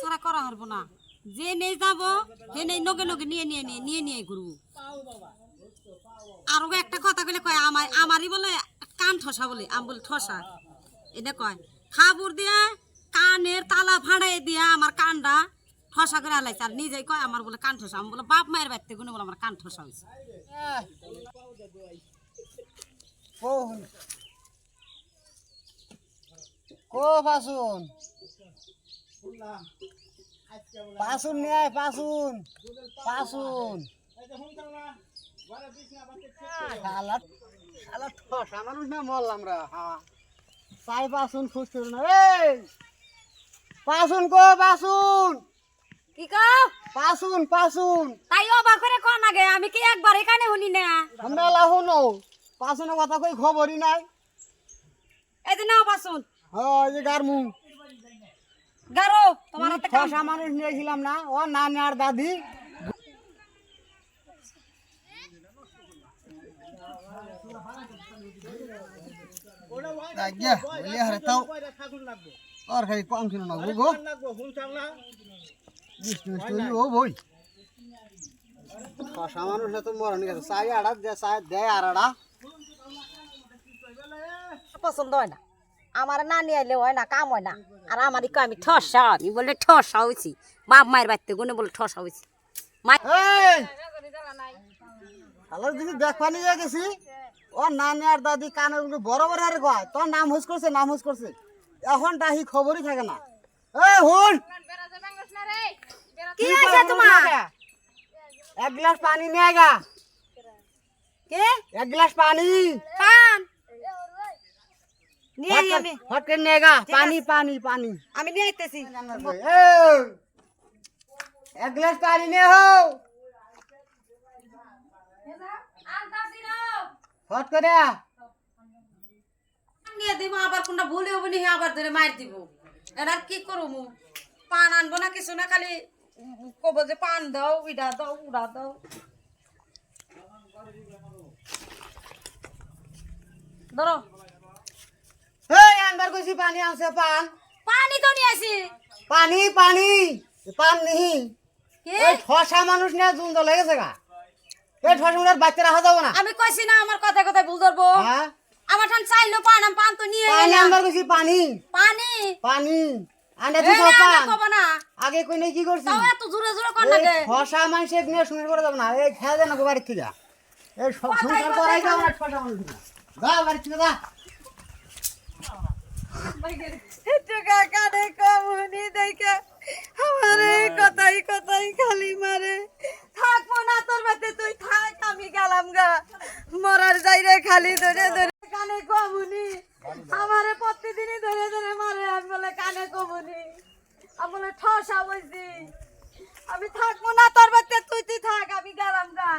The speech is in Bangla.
ছাড়া করা হারবো না। যে নেই যাব হে নেই নগে নগে নিয়ে নিয়ে নিয়ে নিয়ে নিয়ে ঘুরবো। আরও একটা কথা কইলে কয় আমার আমারই বলে কান ঠসা বলে, আমি বলে ঠসা। এটা কয়, খাবুর দিয়া, কানের তালা ফাঁড়াই দিয়া আমার কানটা ঠসা করে আলাইছে। আর নিজেই কয়, আমার বলে কান ঠসা, আমি বলে বাপ মায়ের বাড়িতে গুনে বলে আমার কান ঠসা হয়েছে। কো পাসুন পাসুন নিয়ে পাসুন। পাসুন। শালা শালা ঠসা মানুষ না মরলাম রা চাই পাসুন খুশ করুন এই! পাসুন কো পাসুন। কি কও পাসুন পাসুন। তাই অবাক করে কন আগে? আমি কি একবার এখানে শুনি না? আমরা লাহুনো পাসুনের কথা কই খবরই নাই। নাও বাসুন হ্যাঁ এই যে গারমু। গারো তোমার হাতে কাম। ঠসা মানুষ নিয়েছিলাম না ও নানি আর দাদি। আজ্ঞা বলি হারে তাও আর খাই কম ছিল না গো মিষ্টি হইলি ও বই। ঠসা মানুষ না তো মরণ গেছে চাই আড়া দেয় আর আড়া পছন্দ হয় না। আমার না নিয়ে আইলে হয় না কাম হয় না। আর আমার আমি ঠসা আমি বলে ঠসা হয়েছি বাপ মায়ের বাড়িতে গুনে বলে ঠসা হয়েছি হ্যালো দিদি দেখ পানি হয়ে গেছি ও নানি আর দাদি কানে বড় বড় হারে কয় তোর নাম হুস করছে নাম হুস করছে। এখন তাহি খবরই থাকে না। এই হুন! কি হয়েছে তোমার? এক গ্লাস পানি নিয়ে গা। কে? এক গ্লাস পান। নিয়ে আমি হট করে নিয়ে গা পানি পানি পানি। আমি নিয়ে আইতেছি। এক গ্লাস পানি নিয়ে হো হট করে। নিয়ে দিব আবার কোনটা ভুলে হব নি আবার ধরে মার দিব। এটা আর কি করব পান আনব না কিছু না খালি কব যে পান দাও ইডা দাও উড়া দাও। ধরো। এই কইছি পানি আনছে পান। পানি তো নিয়ে আসি। পানি পানি পান নিহি এই ঠসা মানুষ নিয়ে জুন তো লেগেছে গা। এই ঠসা মানুষ বাচ্চা রাখা যাব না। আমি কইছি না আমার কথা কথা ভুল ধরবো। হ্যাঁ? আমার ঠান চাইলো পান আমি পান তো নিয়ে পানি আনবার কইছি পানি। পানি? পানি। আনে এই দিছ না, আমি পান। না। আগে কই নাই কি করছি? তাও এত জোরে জোরে কর লাগে ঠসা মানুষ এক নিয়ে শুনে করে যাব না। এই খেয়ে দেন গো বাড়ির থেকে। এই সব সংসার করাই যাব না ঠসা মানুষ নিয়ে। যা বাড়ির থেকে যা। টাকা কানে কমুনি দেখে। আমার কথাই কথাই খালি মারে থাকব না তোর তুই থাক আমি গেলাম গা। মরার যাই রে খালি ধরে ধরে কানে কমুনি আমারে প্রতিদিনই ধরে ধরে মারে আমি বলে কানে কমুনি আমি বলে ঠসা বলছি আমি থাকব না তোর বাড়িতে তুই তুই থাক আমি গেলাম গা।